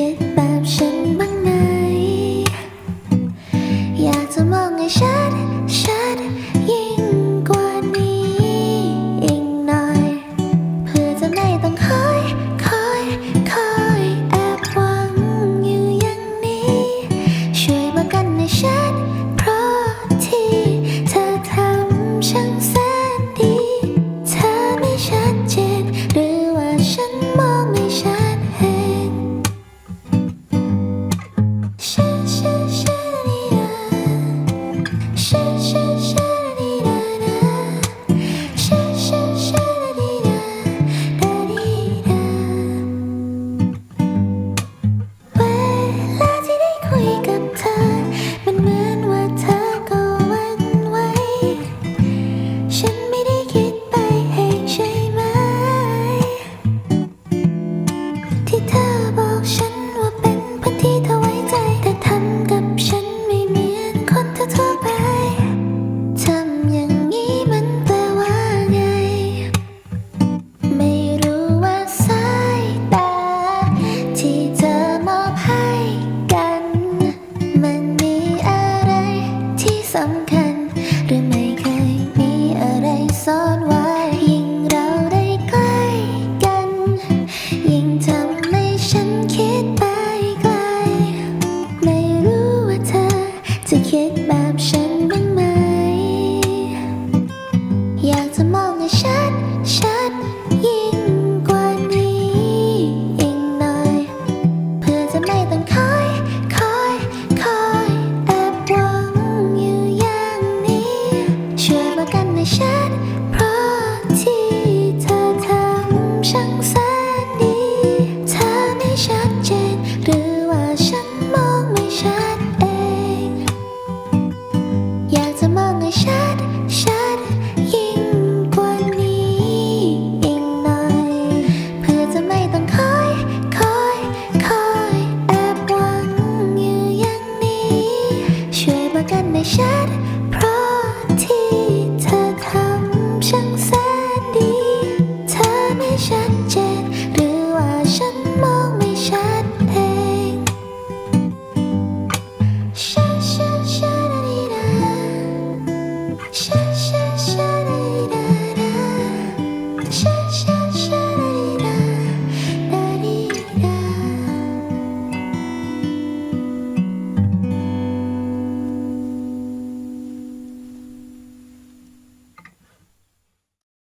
คิดแบบฉันบ้างไหมอยากจะมองให้ชัด อยากจะมองให้ชัดชัดยิ่งกว่านี้อีกหน่อย เพื่อจะไม่ต้องขอย